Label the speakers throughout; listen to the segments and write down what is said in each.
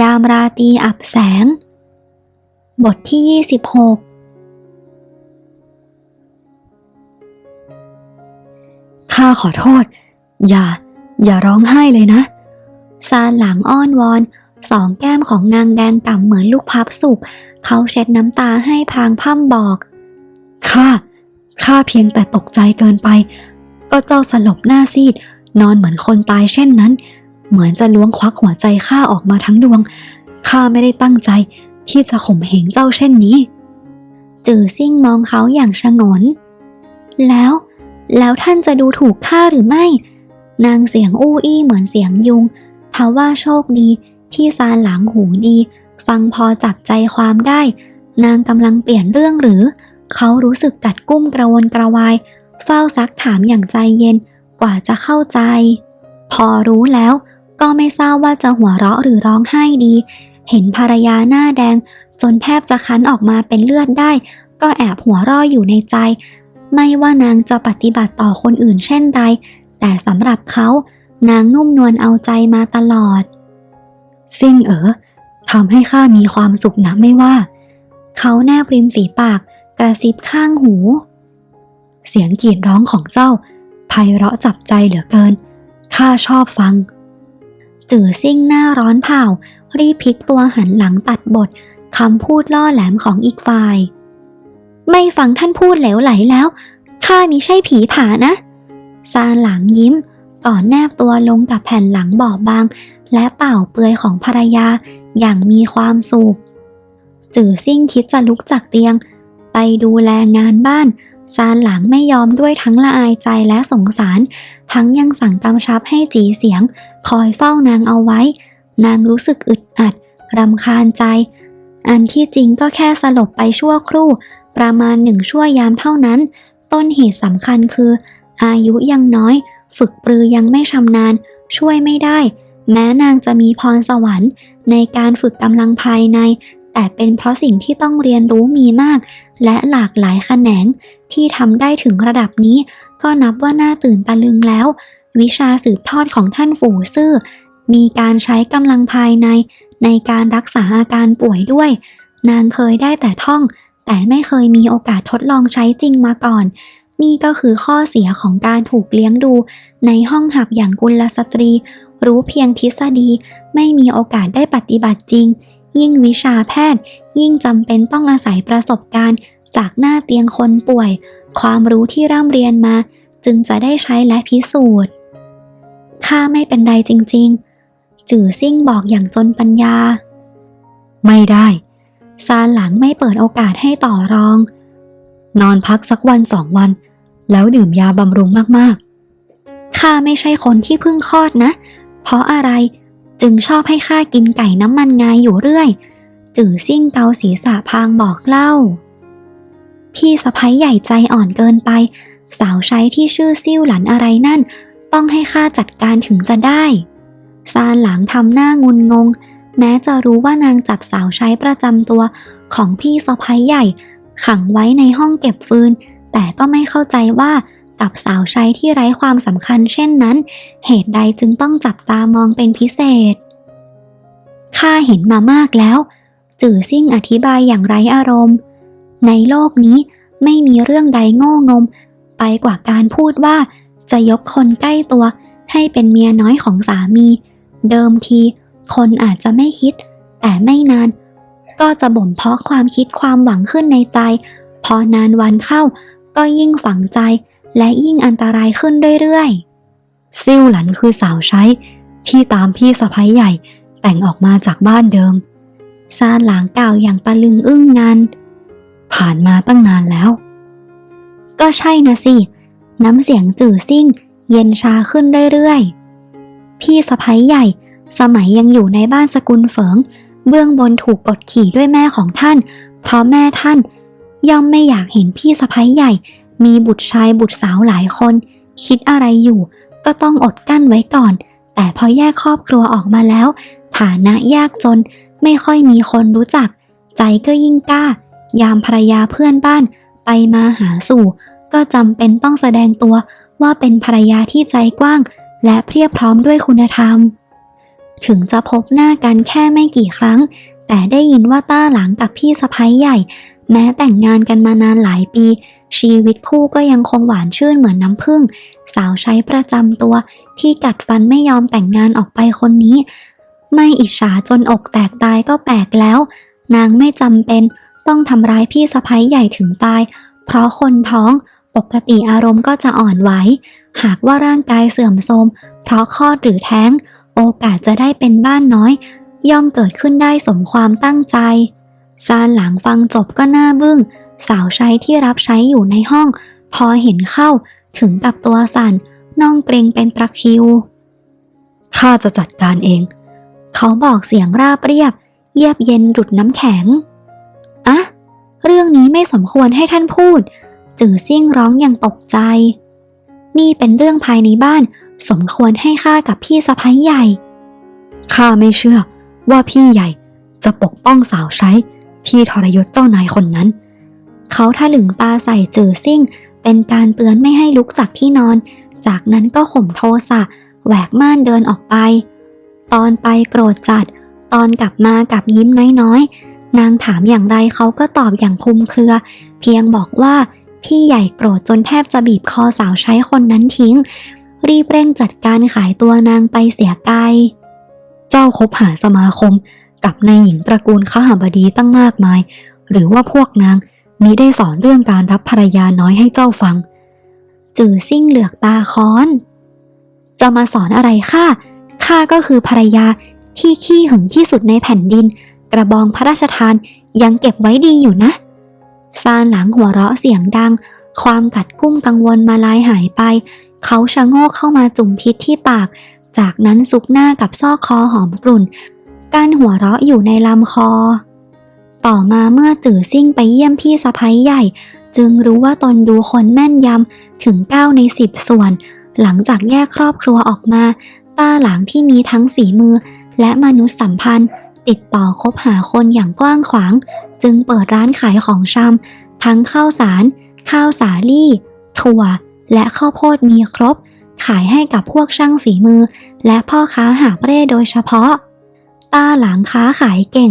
Speaker 1: ยามราตรีอับแสง บทที่ 26
Speaker 2: ข้าขอโทษ อย่า อย่าร้องไห้เลยนะ
Speaker 1: ซานหลังอ้อนวอน สองแก้มของนางแดงก่ำเหมือนลูกพับสุก เขาเช็ดน้ำตาให้พางพ่ำบอก
Speaker 2: ข้า ข้าเพียงแต่ตกใจเกินไป ก็เจ้าสลบหน้าซีด นอนเหมือนคนตายเช่นนั้น เหมือนจะล้วงควักหัวใจข้าออกมาทั้งดวง ข้าไม่ได้ตั้งใจที่จะข่มเหงเจ้าเช่นนี้
Speaker 1: จือซิ่งมองเขาอย่างชงน แล้ว แล้วท่านจะดูถูกข้าหรือไม่ นางเสียงอู้อี้เหมือนเสียงยุงทว่าโชคดีที่ซานหลังหูดี ฟังพอจับใจความได้ นางกำลังเปลี่ยนเรื่องหรือ เขารู้สึกกัดกุ้มกระวนกระวาย เฝ้าซักถามอย่างใจเย็นกว่าจะเข้าใจ พอรู้แล้ว ก็ไม่ทราบว่าจะหัวเราะหรือร้องไห้ดี เห็นภรรยาหน้าแดง จนแทบจะคั้นออกมาเป็นเลือดได้ ก็แอบหัวราะอยู่ในใจ ไม่ว่านางจะปฏิบัติต่อคนอื่นเช่นใดแต่สำหรับเขา นางนุ่มนวลเอาใจมาตลอด
Speaker 2: ซิ่งเอ๋อทำให้ข้ามีความสุขนะไม่ว่า
Speaker 1: เขาแนบริมฝีปาก กระซิบข้างหู
Speaker 2: เสียงกรีดร้องของเจ้าไพเราะจับใจเหลือเกินข้าชอบฟัง
Speaker 1: จือซิ่งหน้าร้อนเผารีบพลิกตัวหันหลังตัดบทคำพูดล่อแหลมของอีกฝ่าย ไม่ฟังท่านพูดเหลวไหลแล้วข้ามิใช่ผีผานะ ซาหลังยิ้มก่อนแนบตัวลงกับแผ่นหลังบอบบาง และเป่าเปลือยของภรรยาอย่างมีความสุขจือซิ่งคิดจะลุกจากเตียง ไปดูแลงานบ้าน ซานหลังไม่ยอมด้วยทั้งละอายใจและสงสาร ทั้งยังสั่งกำชับให้จีเสียง คอยเฝ้านางเอาไว้ นางรู้สึกอึดอัดรำคาญใจ อันที่จริงก็แค่สลบไปชั่วครู่ ประมาณหนึ่งชั่วยามเท่านั้น ต้นเหตุสำคัญคือ อายุยังน้อย ฝึกปรือยังไม่ชำนาญ ช่วยไม่ได้ แม้นางจะมีพรสวรรค์ ในการฝึกกำลังภายใน แต่เป็นเพราะสิ่งที่ต้องเรียนรู้มีมาก และหลากหลายแขนงที่ทำได้ถึงระดับนี้ ก็นับว่าน่าตื่นตะลึงแล้ว วิชาสืบทอดของท่านฝูซื่อ มีการใช้กำลังภายใน ในการรักษาอาการป่วยด้วย นางเคยได้แต่ท่อง แต่ไม่เคยมีโอกาสทดลองใช้จริงมาก่อน นี่ก็คือข้อเสียของการถูกเลี้ยงดู ในห้องหับอย่างกุลสตรี รู้เพียงทฤษฎี ไม่มีโอกาสได้ปฏิบัติจริง ยิ่งวิชาแพทย์ ยิ่งจำเป็นต้องอาศัยประสบการณ์ จากหน้าเตียงคนป่วย ความรู้ที่ร่ำเรียนมา จึงจะได้ใช้และพิสูจน์ข้าไม่เป็นไรจริง ๆ จื่อซิ่งบอกอย่างจนปัญญา
Speaker 2: ไม่ได้
Speaker 1: ซานหลังไม่เปิดโอกาสให้ต่อรอง
Speaker 2: นอนพักสักวันสองวัน แล้วดื่มยาบำรุงมากๆ
Speaker 1: ข้าไม่ใช่คนที่เพิ่งคลอดนะ เพราะอะไร จึงชอบให้ข้ากินไก่น้ำมันงายอยู่เรื่อย จื่อซิ่งเกาศีรษะพางบอกเล่า พี่สะพ้ยใหญ่ใจอ่อนเกินไป สาวใช้ที่ชื่อซิ่วหลันอะไรนั่น ต้องให้ข้าจัดการถึงจะได้ ซานหลังทำหน้างุนงง แม้จะรู้ว่านางจับสาวใช้ประจำตัวของพี่สะพ้ยใหญ่ ขังไว้ในห้องเก็บฟืน แต่ก็ไม่เข้าใจว่า กับสาวใช้ที่ไร้ความสำคัญเช่นนั้น เหตุใดจึงต้องจับตามองเป็นพิเศษ ข้าเห็นมามากแล้ว จื่อซิ่งอธิบายอย่างไร้อารมณ์ ในโลกนี้ไม่มีเรื่องใดโง่งม ไปกว่าการพูดว่าจะยกคนใกล้ตัว ให้เป็นเมียน้อยของสามี เดิมที คนอาจจะไม่คิด แต่ไม่นาน ก็จะบ่มเพาะความคิดความหวังขึ้นในใจ พอนานวันเข้าก็ยิ่งฝังใจ และยิ่งอันตรายขึ้นเรื่อย
Speaker 2: ๆซิ่วหลันคือสาวใช้ที่ตามพี่สะพ้ยใหญ่แต่งออกมาจากบ้านเดิม
Speaker 1: ซานหลางกล่าวอย่างตะลึงอึ้งงัน
Speaker 2: ผ่านมาตั้งนานแล้ว
Speaker 1: ก็ใช่นะสิ น้ำเสียงจื่อซิ่ง เย็นชาขึ้นเรื่อยๆ พี่สะพ้ยใหญ่ สมัยยังอยู่ในบ้านสกุลเฟิง เบื้องบนถูกกดขี่ด้วยแม่ของท่าน เพราะแม่ท่านย่อมไม่อยากเห็นพี่สะพ้ยใหญ่ มีบุตรชายบุตรสาวหลายคน คิดอะไรอยู่ ก็ต้องอดกั้นไว้ก่อน แต่พอแยกครอบครัวออกมาแล้ว ฐานะยากจนไม่ค่อยมีคนรู้จัก ใจก็ยิ่งกล้า ยามภรรยาเพื่อนบ้าน ไปมาหาสู่ ก็จำเป็นต้องแสดงตัวว่าเป็นภรรยาที่ใจกว้าง และเพียบพร้อมด้วยคุณธรรม ถึงจะพบหน้ากันแค่ไม่กี่ครั้ง แต่ได้ยินว่าต้าหลังกับพี่สะพ้ยใหญ่ แม้แต่งงานกันมานานหลายปี ชีวิตคู่ก็ยังคงหวานชื่นเหมือนน้ำผึ้งสาวใช้ประจำตัวที่กัดฟันไม่ยอมแต่งงานออกไปคนนี้ ไม่อิจฉาจนอกแตกตายก็แปลกแล้ว นางไม่จำเป็นต้องทำร้ายพี่สะพ้ยใหญ่ถึงตาย เพราะคนท้องปกติอารมณ์ก็จะอ่อนไหว หากว่าร่างกายเสื่อมโทรมเพราะคลอดหรือแท้ง โอกาสจะได้เป็นบ้านน้อย ย่อมเกิดขึ้นได้สมความตั้งใจซานหลังฟังจบก็หน้าบึ้ง สาวใช้ที่รับใช้อยู่ในห้อง พอเห็นเข้าถึงกับตัวสั่นน่องเกรงเป็นตะคริว
Speaker 2: ข้าจะจัดการเอง
Speaker 1: เขาบอกเสียงราบเรียบ เยียบเย็นดุดน้ำแข็ง อะเรื่องนี้ไม่สมควรให้ท่านพูด จื่อเซี่ยงร้องอย่างตกใจ นี่เป็นเรื่องภายในบ้าน สมควรให้ข้ากับพี่สะพ้ยใหญ่
Speaker 2: ข้าไม่เชื่อว่าพี่ใหญ่จะปกป้องสาวใช้ที่ทรยศเจ้านายคนนั้น
Speaker 1: เขาถลึงตาใส่เจือซิ่ง เป็นการเตือนไม่ให้ลุกจากที่นอน จากนั้นก็ข่มโทสะแหวกม่านเดินออกไป ตอนไปโกรธจัด ตอนกลับมากับยิ้มน้อยๆ นางถามอย่างไรเขาก็ตอบอย่างคุมเครือ เพียงบอกว่าพี่ใหญ่โกรธจนแทบจะบีบคอสาวใช้คนนั้นทิ้ง รีบเร่งจัดการขายตัวนางไปเสียไกล
Speaker 2: เจ้าคบหาสมาคม กับนายหญิงตระกูลข้าบดีตั้งมากมาย หรือว่าพวกนาง มิได้สอนเรื่องการรับภรรยาน้อยให้เจ้าฟัง
Speaker 1: จื่อซิ่งเหลือกตาค้อน จะมาสอนอะไรข้าข้าก็คือภรรยาที่ขี้หึงที่สุดในแผ่นดิน กระบองพระราชทานยังเก็บไว้ดีอยู่นะซานหลังหัวเราะเสียงดัง ความกัดกุ้มกังวลมาลายหายไป เขาชะโงกเข้ามาจุ่มพิษที่ปาก จากนั้นซุกหน้ากับซอกคอหอมกลุ่น การหัวเราะอยู่ในลำคอ ต่อมาเมื่อจื่อซิ่งไปเยี่ยมพี่สะพ้ยใหญ่ จึงรู้ว่าตนดูคนแม่นยำถึง 9 ใน 10 ส่วน หลังจากแยกครอบครัวออกมา ต้าหลังที่มีทั้งฝีมือ และมนุษยสัมพันธ์ ติดต่อคบหาคนอย่างกว้างขวาง จึงเปิดร้านขายของชำทั้งข้าวสาร ข้าวสาลี่ ถั่ว และข้าวโพดมีครบ ขายให้กับพวกช่างฝีมือ และพ่อค้าหาบเร่โดยเฉพาะ ต้าหลังค้าขายเก่ง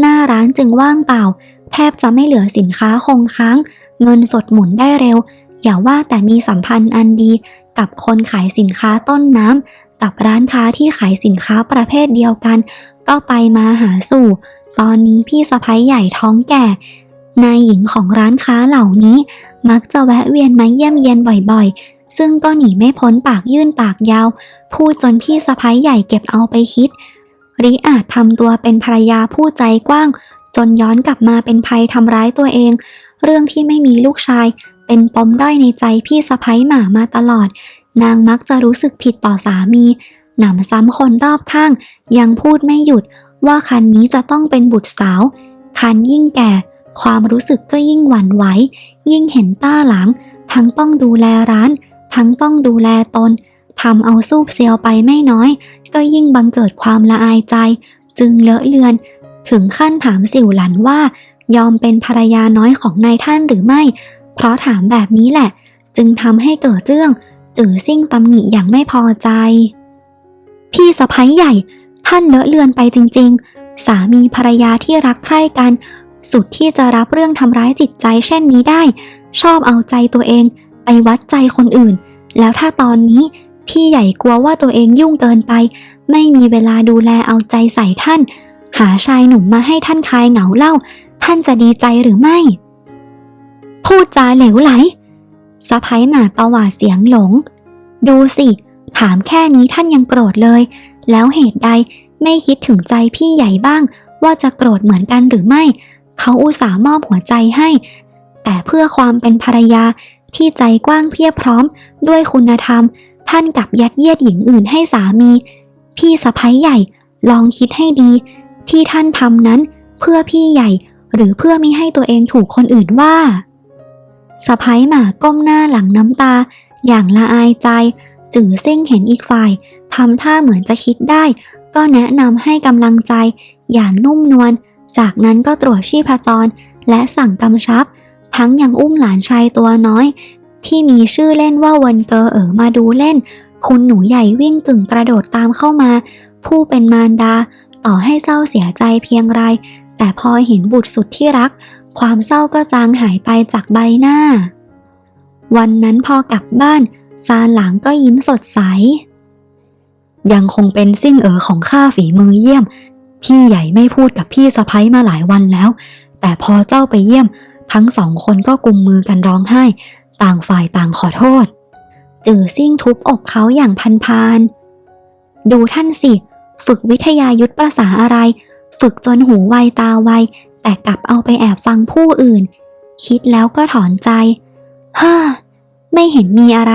Speaker 1: หน้าร้านจึงว่างเปล่า แทบจะไม่เหลือสินค้าคงค้าง เงินสดหมุนได้เร็ว อย่าว่าแต่มีสัมพันธ์อันดี กับคนขายสินค้าต้นน้ำกับร้านค้าที่ขายสินค้าประเภทเดียวกัน ก็ไปมาหาสู่ ตอนนี้พี่สะพ้ยใหญ่ท้องแก่นายหญิงของร้านค้าเหล่านี้ มักจะแวะเวียนมาเยี่ยมเยียนบ่อยๆ ซึ่งก็หนีไม่พ้นปากยื่นปากยาว พูดจนพี่สะพ้ยใหญ่เก็บเอาไปคิด ริอาจทำตัวเป็นภรรยาผู้ใจกว้าง จนย้อนกลับมาเป็นภัยทำร้ายตัวเอง เรื่องที่ไม่มีลูกชาย เป็นปมด้อยในใจพี่สะพ้ยหมามาตลอด นางมักจะรู้สึกผิดต่อสามี หนำซ้ำคนรอบข้าง ยังพูดไม่หยุดว่าคันนี้จะต้องเป็นบุตรสาว คันยิ่งแก่ ความรู้สึกก็ยิ่งหวั่นไหว ยิ่งเห็นต้าหลัง ทั้งต้องดูแลร้าน ทั้งต้องดูแลตน ทำเอาซูบเซียวไปไม่น้อย ก็ยิ่งบังเกิดความละอายใจ จึงเลอะเลือน ถึงขั้นถามสิวหลันว่า ยอมเป็นภรรยาน้อยของนายท่านหรือไม่ เพราะถามแบบนี้แหละ จึงทำให้เกิดเรื่องจื่อซิ่งตำหนิอย่างไม่พอใจ พี่สะพ้ยใหญ่ ท่านเลอะเลือนไปจริง ๆ สามีภรรยาที่รักใคร่กัน สุดที่จะรับเรื่องทำร้ายจิตใจเช่นนี้ได้ ชอบเอาใจตัวเอง ไปวัดใจคนอื่น แล้วถ้าตอนนี้ พี่ใหญ่กลัวว่าตัวเองยุ่งเกินไป ไม่มีเวลาดูแลเอาใจใส่ท่าน หาชายหนุ่มมาให้ท่านคลายเหงาเล่า ท่านจะดีใจหรือไม่ พูดจาเหลวไหลสะพ้ยหมาตวาดเสียงหลง ดูสิ ถามแค่นี้ท่านยังโกรธเลย แล้วเหตุใดไม่คิดถึงใจพี่ใหญ่บ้าง ว่าจะโกรธเหมือนกันหรือไม่ เขาอุตส่าห์มอบหัวใจให้ แต่เพื่อความเป็นภรรยาที่ใจกว้างเพียบพร้อมด้วยคุณธรรม ท่านกับยัดเยียดหญิงอื่นให้สามี พี่สะพ้ยใหญ่ ลองคิดให้ดี ที่ท่านทำนั้น เพื่อพี่ใหญ่ หรือเพื่อไม่ให้ตัวเองถูกคนอื่นว่าสะพ้ยหมาก้มหน้าหลังน้ำตา อย่างละอายใจ จื่อเส้งเห็นอีกฝ่ายทำท่าเหมือนจะคิดได้ ก็แนะนำให้กำลังใจ อย่างนุ่มนวลจากนั้นก็ตรวจชีพจร และสั่งกำชับ ทั้งยังอุ้มหลานชายตัวน้อย ที่มีชื่อเล่นว่าเวนเกอเอ๋อมาดูเล่น คุณหนูใหญ่วิ่งกึ่งกระโดดตามเข้ามา ผู้เป็นมารดา ต่อให้เศร้าเสียใจเพียงไร แต่พอเห็นบุตรสุดที่รัก ความเศร้าก็จางหายไปจากใบหน้า วันนั้นพอกลับบ้านซานหลังก็ยิ้มสดใส
Speaker 2: ยังคงเป็นซิ่งเอ๋อของข้าฝีมือเยี่ยม พี่ใหญ่ไม่พูดกับพี่สะพ้ยมาหลายวันแล้ว แต่พอเจ้าไปเยี่ยม ทั้งสองคนก็กุมมือกันร้องไห้ ต่างฝ่ายต่างขอโทษ
Speaker 1: จือซิ่งทุบอกเขาอย่างพันพาน ดูท่านสิ ฝึกวิทยายุทธประษาอะไร ฝึกจนหูไวตาไว แต่กลับเอาไปแอบฟังผู้อื่น คิดแล้วก็ถอนใจฮ่าไม่เห็นมีอะไร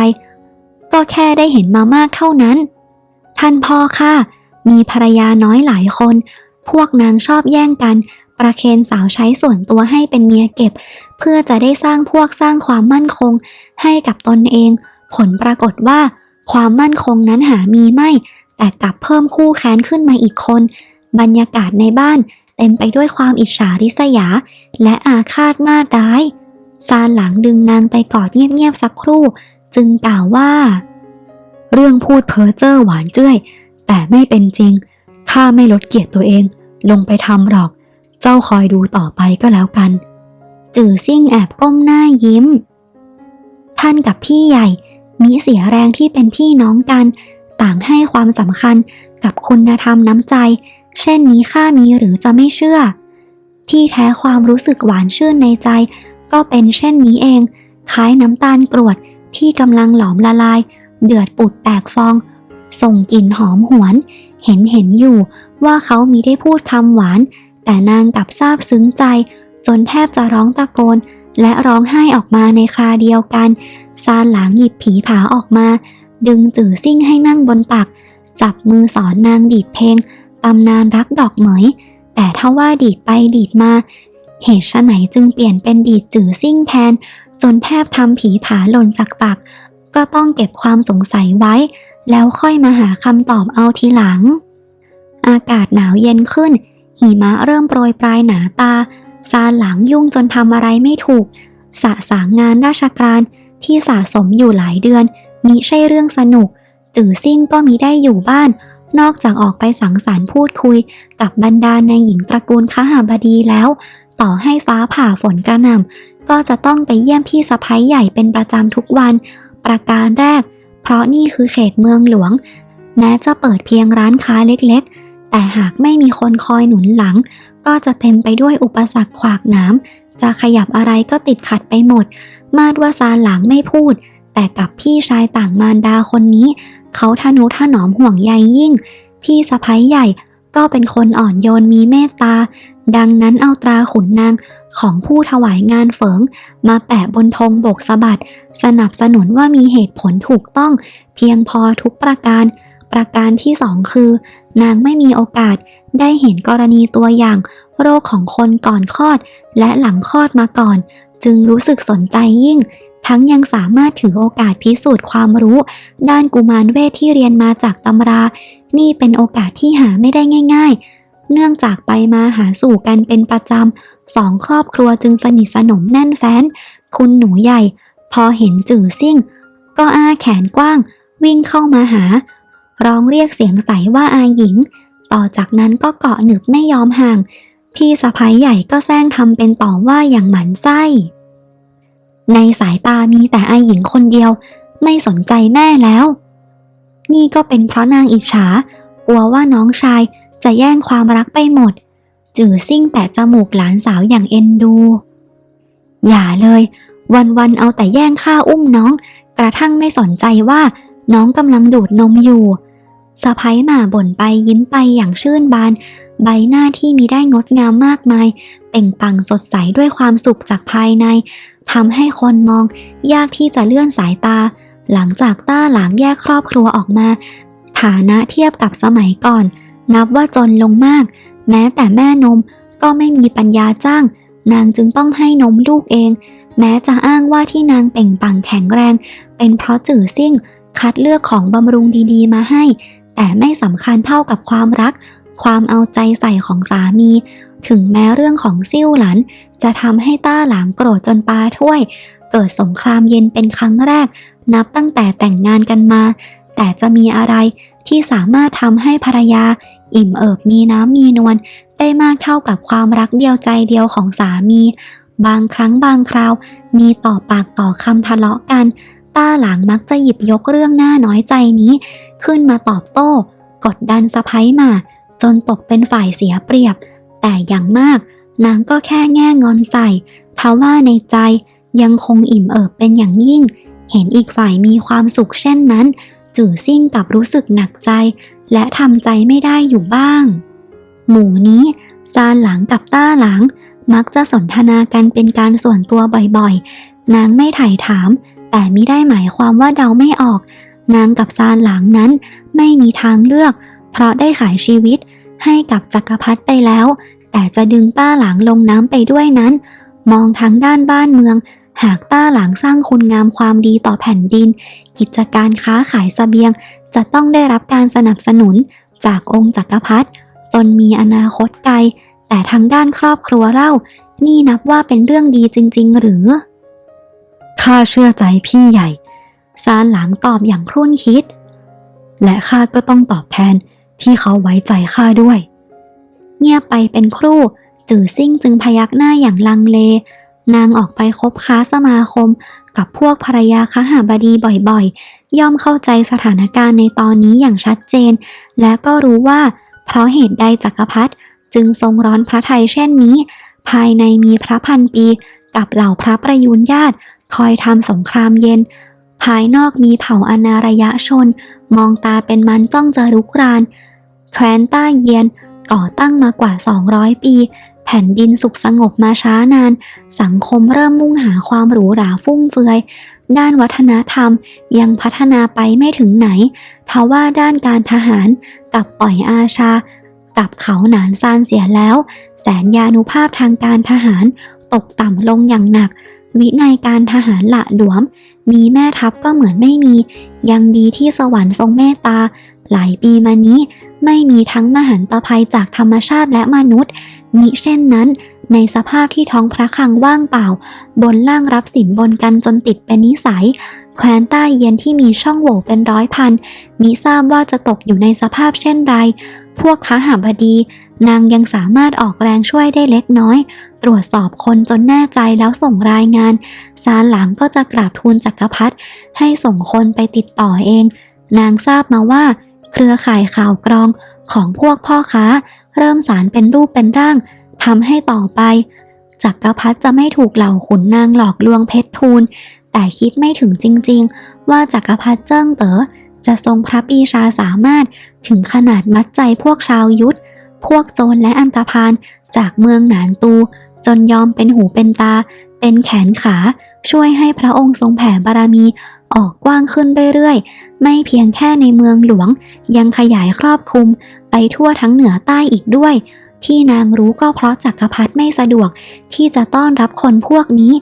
Speaker 1: ก็แค่ได้เห็นมามากเท่านั้น ท่านพ่อค่ะมีภรรยาน้อยหลายคน พวกนางชอบแย่งกัน ประเคนสาวใช้ส่วนตัวให้เป็นเมียเก็บ เพื่อจะได้สร้างพวกสร้างความมั่นคง ให้กับตนเอง ผลปรากฏว่า ความมั่นคงนั้นหามีไม่ แต่กลับเพิ่มคู่แค้นขึ้นมาอีกคน บรรยากาศในบ้าน เต็มไปด้วยความอิจฉาริษยา และอาฆาตมาดร้ายซานหลังดึงนางไปกอดเงียบๆสักครู่ จึงกล่าวว่า
Speaker 2: เรื่องพูดเพ้อเจ้อหวานเจ้ยแต่ไม่เป็นจริงข้าไม่ลดเกียรติตัวเอง ลงไปทำหรอก เจ้าคอยดูต่อไปก็แล้วกัน
Speaker 1: จือซิ่งแอบก้มหน้ายิ้ม ท่านกับพี่ใหญ่มีเสียแรงที่เป็นพี่น้องกัน ต่างให้ความสำคัญกับคุณธรรมน้ำใจ เช่นนี้ข้ามีหรือจะไม่เชื่อ ที่แท้ความรู้สึกหวานชื่นในใจ ก็เป็นเช่นนี้เอง คล้ายน้ำตาลกรวดที่กำลังหลอมละลาย เดือดปุดแตกฟอง ส่งกลิ่นหอมหวน เห็นเห็นอยู่ว่าเขามีได้พูดคำหวาน แต่นางกลับซาบซึ้งใจ จนแทบจะร้องตะโกน และร้องไห้ออกมาในคราเดียวกัน ซานหลางหยิบผีผาออกมา ดึงจื่อซิ่งให้นั่งบนตัก จับมือสอนนางดีดเพลงตำนานรักดอกเหมย แต่ถ้าว่าดีดไปดีดมา เหตุชะไฉนจึงเปลี่ยนเป็นดีดจื่อซิ่งแทน จนแทบทำผีผาหล่นจากตัก ก็ต้องเก็บความสงสัยไว้ แล้วค่อยมาหาคำตอบเอาทีหลัง อากาศหนาวเย็นขึ้น หิมะเริ่มโปรยปลายหนาตา ซาหลังยุ่งจนทำอะไรไม่ถูก สะสางงานราชการที่สะสมอยู่หลายเดือน มิใช่เรื่องสนุก จื่อซิ่งก็มีได้อยู่บ้าน นอกจากออกไปสังสรรค์พูดคุย กับบรรดาในหญิงตระกูลขหาบดีแล้ว ต่อให้ฟ้าผ่าฝนกระหน่ำก็จะต้องไปเยี่ยมพี่สะพ้ยใหญ่เป็นประจำทุกวัน ประการแรก เพราะนี่คือเขตเมืองหลวง แม้จะเปิดเพียงร้านค้าเล็กๆ แต่หากไม่มีคนคอยหนุนหลัง ก็จะเต็มไปด้วยอุปสรรคขวากหน้ำจะขยับอะไรก็ติดขัดไปหมด มาดว่าซานหลังไม่พูด แต่กับพี่ชายต่างมารดาคนนี้ เขาทนุถนอมห่วงใยยิ่ง พี่สะพ้ยใหญ่ก็เป็นคนอ่อนโยนมีเมตตา ดังนั้นเอาตราขุนนางของผู้ถวายงานเฝิง มาแปะบนธงโบกสะบัด สนับสนุนว่ามีเหตุผลถูกต้อง เพียงพอทุกประการ ประการที่สองคือ นางไม่มีโอกาสได้เห็นกรณีตัวอย่าง โรคของคนก่อนคลอด และหลังคลอดมาก่อน จึงรู้สึกสนใจยิ่ง ทั้งยังสามารถถือโอกาสพิสูจน์ความรู้ ด้านกุมารเวทที่เรียนมาจากตำรา นี่เป็นโอกาสที่หาไม่ได้ง่าย ๆ เนื่องจากไปมาหาสู่กันเป็นประจำสองครอบครัวจึงสนิทสนมแน่นแฟ้น คุณหนูใหญ่ พอเห็นจื่อซิ่ง ก็อ้าแขนกว้าง วิ่งเข้ามาหา ร้องเรียกเสียงใสว่าอาหญิง ต่อจากนั้นก็เกาะหนึบไม่ยอมห่าง พี่สะพ้ายใหญ่ก็แซงทำเป็นต่อว่าอย่างหมันไส้ ในสายตามีแต่อาหญิงคนเดียว ไม่สนใจแม่แล้ว นี่ก็เป็นเพราะนางอิจฉากลัวว่าน้องชายจะแย่งความรักไปหมด จื่อซิ่งแต่จมูกหลานสาวอย่างเอ็นดู อย่าเลย วันๆเอาแต่แย่งข้าอุ้มน้อง กระทั่งไม่สนใจว่าน้องกำลังดูดนมอยู่ สะพ้ายหมาบ่นไปยิ้มไปอย่างชื่นบาน ใบหน้าที่มีได้งดงามมากมาย เป่งปังสดใสด้วยความสุขจากภายในทำให้คนมองยากที่จะเลื่อนสายตา หลังจากต้าหลางแยกครอบครัวออกมา ฐานะเทียบกับสมัยก่อน นับว่าจนลงมาก แม้แต่แม่นมก็ไม่มีปัญญาจ้าง นางจึงต้องให้นมลูกเอง แม้จะอ้างว่าที่นางเป่งปังแข็งแรง เป็นเพราะจื่อซิ่ง คัดเลือกของบำรุงดีๆ มาให้ แต่ไม่สำคัญเท่ากับความรัก ความเอาใจใส่ของสามี ถึงแม้เรื่องของซิ่วหลัน จะทำให้ต้าหลางโกรธจนปาถ้วย เกิดสงครามเย็นเป็นครั้งแรก นับตั้งแต่แต่งงานกันมา แต่จะมีอะไรที่สามารถทำให้ภรรยา อิ่มเอิบมีน้ำมีนวลได้มากเท่ากับความรักเดียวใจเดียวของสามี บางครั้งบางคราว มีต่อปากต่อคำทะเลาะกัน ต้าหลังมักจะหยิบยกเรื่องหน้าน้อยใจนี้ ขึ้นมาตอบโต้ กดดันสะพ้ยมา จนตกเป็นฝ่ายเสียเปรียบ แต่อย่างมาก นางก็แค่แง่งอนใส่ทว่าในใจยังคงอิ่มเอิบเป็นอย่างยิ่ง เห็นอีกฝ่ายมีความสุขเช่นนั้น จื่อซิ่งกับรู้สึกหนักใจ และทำใจไม่ได้อยู่บ้าง หมู่นี้ซานหลังกับต้าหลัง มักจะสนทนากันเป็นการส่วนตัวบ่อยๆ นางไม่ถ่ายถาม แต่มิได้หมายความว่าเดาไม่ออก นางกับซานหลังนั้นไม่มีทางเลือก เพราะได้ขายชีวิตให้กับจักรพรรดิไปแล้ว แต่จะดึงต้าหลังลงน้ำไปด้วยนั้น มองทางด้านบ้านเมือง หากต้าหลังสร้างคุณงามความดีต่อแผ่นดิน กิจการค้าขายสเสบียง จะต้องได้รับการสนับสนุนจากองค์จักรพรรดิจนมีอนาคตไกล แต่ทางด้านครอบครัวเล่า นี่นับว่าเป็นเรื่องดีจริง ๆ หรือ
Speaker 2: ข้าเชื่อใจพี่ใหญ่
Speaker 1: ซานหลังตอบอย่างครุ่นคิด
Speaker 2: และข้าก็ต้องตอบแทนที่เขาไว้ใจข้าด้วย
Speaker 1: เงียบไปเป็นครู่ จื่อซิ่งจึงพยักหน้าอย่างลังเล นางออกไปคบค้าสมาคม กับพวกภรรยาคหาบดีบ่อยๆ ย่อมเข้าใจสถานการณ์ในตอนนี้อย่างชัดเจน และก็รู้ว่าเพราะเหตุใดจักรพรรดิจึงทรงร้อนพระทัยเช่นนี้ ภายในมีพระพันปี กับเหล่าพระประยุรญาติ คอยทำสงครามเย็น ภายนอกมีเผ่าอนารยะชน มองตาเป็นมันจ้องจะรุกราน แคว้นต้าเยียนก่อตั้งมากว่า 200 ปี แผ่นดินสุขสงบมาช้านาน สังคมเริ่มมุ่งหาความหรูหราฟุ่มเฟือย ด้านวัฒนธรรมยังพัฒนาไปไม่ถึงไหนทว่าด้านการทหารกับปล่อยอาชา กับเขาหนานซานเสียแล้ว แสนยานุภาพทางการทหารตกต่ำลงอย่างหนัก วินัยการทหารละหลวม มีแม่ทัพก็เหมือนไม่มี ยังดีที่สวรรค์ทรงเมตตา หลายปีมานี้ไม่มีทั้งมหันตภัยจากธรรมชาติและมนุษย์มิเช่นนั้น ในสภาพที่ท้องพระคลังว่างเปล่า บนล่างรับสินบนกันจนติดเป็นนิสัย แคว้นใต้เย็นที่มีช่องโหว่เป็นร้อยพันมิทราบว่าจะตกอยู่ในสภาพเช่นไร พวกค้าหาบดี นางยังสามารถออกแรงช่วยได้เล็กน้อย ตรวจสอบคนจนแน่ใจแล้วส่งรายงาน ซานหลังก็จะกราบทูลจักรพรรดิให้ส่งคนไปติดต่อเอง นางทราบมาว่า เครือข่ายข่าวกรองของพวกพ่อค้า เริ่มสารเป็นรูปเป็นร่างทำให้ต่อไปจักรพรรดิจะไม่ถูกเหล่าขุนนางหลอกลวงเพชรทูล แต่คิดไม่ถึงจริง ๆ ว่าจักรพรรดิเจิ้งเต๋อจะทรงพระปีชาสามารถถึงขนาดมัดใจพวกชาวยุทธ พวกโจรและอันตพานจากเมืองหนานตู จนยอมเป็นหูเป็นตา เป็นแขนขา ช่วยให้พระองค์ทรงแผ่บารมีออกกว้างขึ้นเรื่อยๆ ไม่เพียงแค่ในเมืองหลวง ยังขยายครอบคลุมไปทั่วทั้งเหนือใต้อีกด้วย ที่นางรู้ก็เพราะจักรพรรดิไม่สะดวกที่จะต้อนรับคนพวกนี้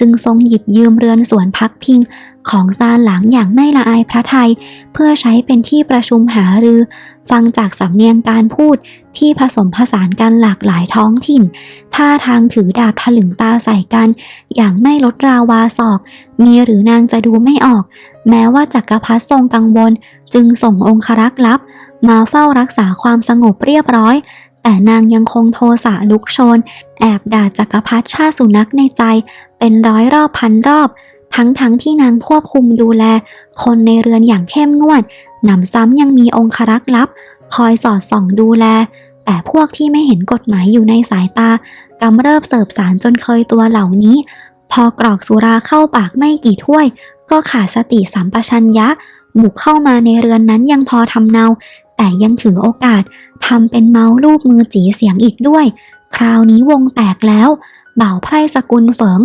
Speaker 1: จึงทรงหยิบยืมเรือนสวนพักพิงของซานหลังอย่างไม่ละอายพระไทย เพื่อใช้เป็นที่ประชุมหารือ ฟังจากสำเนียงการพูดที่ผสมผสานกันหลากหลายท้องถิ่น ท่าทางถือดาบถลึงตาใส่กัน อย่างไม่ลดราวาศอก มีหรือนางจะดูไม่ออก แม้ว่าจักรพรรดิทรงกังวล จึงส่งองครักษ์ลับ มาเฝ้ารักษาความสงบเรียบร้อยแต่นางยังคงโทสะลุกโชน แอบด่าจักรพรรดิชาสุนัขในใจ เป็นร้อยรอบพันรอบ ทั้งๆทที่นางควบคุมดูแล คนในเรือนอย่างเข้มงวดหนำซ้ำยังมีองครักษ์ลับ คอยสอดส่องดูแล แต่พวกที่ไม่เห็นกฎหมายอยู่ในสายตากำเริบเสิบสารจนเคยตัวเหล่านี้ พอกรอกสุราเข้าปากไม่กี่ถ้วย ก็ขาดสติสัมปชัญญะบุกเข้ามาในเรือนนั้นยังพอทำเนา แต่ยังถือโอกาสทำเป็นเมาลูบมือจีเสียงอีกด้วย คราวนี้วงแตกแล้ว บ่าวไพร่สกุลเฝิง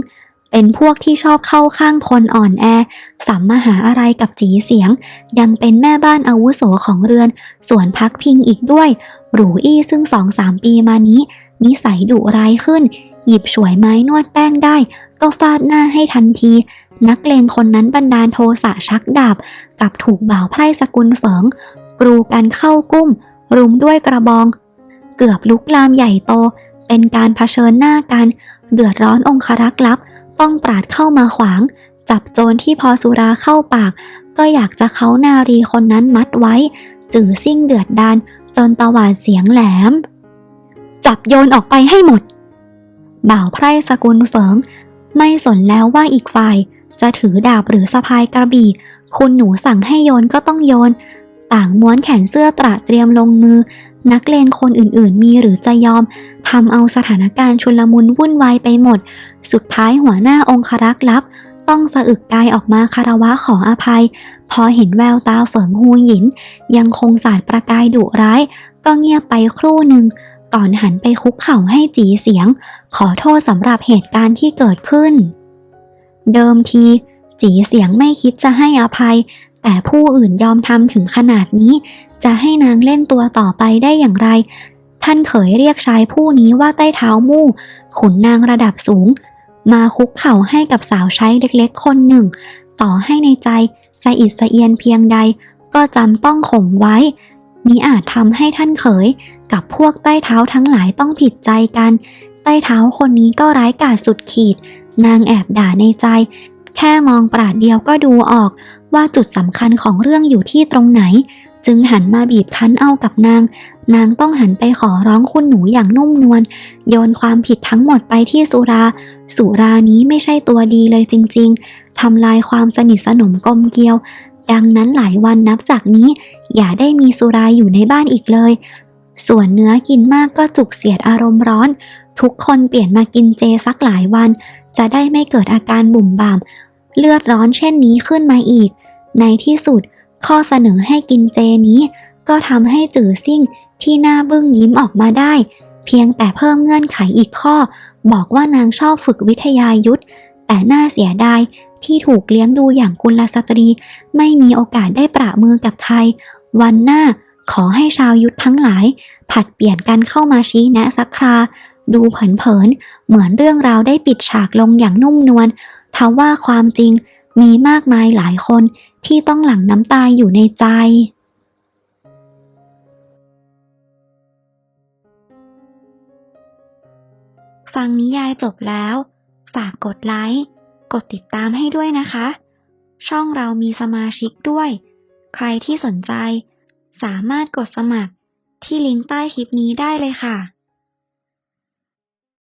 Speaker 1: เป็นพวกที่ชอบเข้าข้างคนอ่อนแอสัมมาหาอะไรกับจีเสียง ยังเป็นแม่บ้านอาวุโสของเรือน ส่วนพักพิงอีกด้วย หรูอี้ซึ่งสองสามปีมานี้ นิสัยดุร้ายขึ้น หยิบฉวยไม้นวดแป้งได้ ก็ฟาดหน้าให้ทันที นักเลงคนนั้นบันดาลโทสะชักดาบ กับถูกบ่าวไพร่สกุลเฝิง กรูกันเข้ากุ้ม รุมด้วยกระบอง เกือบลุกลามใหญ่โต เป็นการเผชิญหน้ากัน เดือดร้อนองครักษ์ลับ ต้องปราดเข้ามาขวาง จับโจรที่พอสุราเข้าปาก ก็อยากจะเขานารีคนนั้นมัดไว้ จื่อซิ่งเดือดดานจนตะหวาดเสียงแหลม จับโยนออกไปให้หมด บ่าวไพร่สกุลเฟิง ไม่สนแล้วว่าอีกฝ่าย จะถือดาบหรือสะพายกระบี่ คุณหนูสั่งให้โยนก็ต้องโยน ต่างม้วนแขนเสื้อตระเตรียมลงมือ นักเลงคนอื่นๆ มีหรือจะยอมทำเอาสถานการณ์ชุลมุนวุ่นวายไปหมด สุดท้ายหัวหน้าองครักษ์ลับ ต้องสะอึกกายออกมาคารวะขออภัย พอเห็นแววตาเฟิงฮูหยิน ยังคงสาดประกายดุร้าย ก็เงียบไปครู่หนึ่ง ก่อนหันไปคุกเข่าให้จีเสียง ขอโทษสำหรับเหตุการณ์ที่เกิดขึ้น เดิมทีจีเสียงไม่คิดจะให้อภัย แต่ผู้อื่นยอมทำถึงขนาดนี้ จะให้นางเล่นตัวต่อไปได้อย่างไร ท่านเขยเรียกชายผู้นี้ว่าใต้เท้ามู่ ขุนนางระดับสูง มาคุกเข่าให้กับสาวใช้เล็กๆ คนหนึ่ง ต่อให้ในใจสะอิดสะเอียนเพียงใด ก็จำต้องข่มไว้มิอาจทำให้ท่านเขย กับพวกใต้เท้าทั้งหลายต้องผิดใจกัน ใต้เท้าคนนี้ก็ร้ายกาจสุดขีด นางแอบด่าในใจ แค่มองปราดเดียวก็ดูออกว่าจุดสำคัญของเรื่องอยู่ที่ตรงไหน จึงหันมาบีบคั้นเอากับนาง นางต้องหันไปขอร้องคุณหนูอย่างนุ่มนวลโยนความผิดทั้งหมดไปที่สุรา สุรานี้ไม่ใช่ตัวดีเลยจริง ๆทำลายความสนิทสนมกลมเกลียว ดังนั้นหลายวันนับจากนี้ อย่าได้มีสุราอยู่ในบ้านอีกเลย ส่วนเนื้อกินมากก็จุกเสียดอารมณ์ร้อน ทุกคนเปลี่ยนมากินเจสักหลายวัน จะได้ไม่เกิดอาการบุ่มบ่าม เลือดร้อนเช่นนี้ขึ้นมาอีก ในที่สุดข้อเสนอให้กินเจนี้ ก็ทำให้จื่อซิ่งที่หน้าบึ้งยิ้มออกมาได้ เพียงแต่เพิ่มเงื่อนไขอีกข้อ บอกว่านางชอบฝึกวิทยายุทธแต่น่าเสียดายที่ถูกเลี้ยงดูอย่างกุลสตรี ไม่มีโอกาสได้ประมือกับใคร วันหน้าขอให้ชาวยุทธทั้งหลาย ผัดเปลี่ยนกันเข้ามาชี้แนะสักครา ดูเผินๆ เหมือนเรื่องราวได้ปิดฉากลงอย่างนุ่มนวลทว่าความจริงมีมากมายหลายคนที่ต้องหลั่งน้ำตาอยู่ในใจ ฟังนิยายจบแล้ว ฝากกดไลค์ กดติดตามให้ด้วยนะคะ ช่องเรามีสมาชิกด้วย ใครที่สนใจ สามารถกดสมัครที่ลิงก์ใต้คลิปนี้ได้เลยค่ะ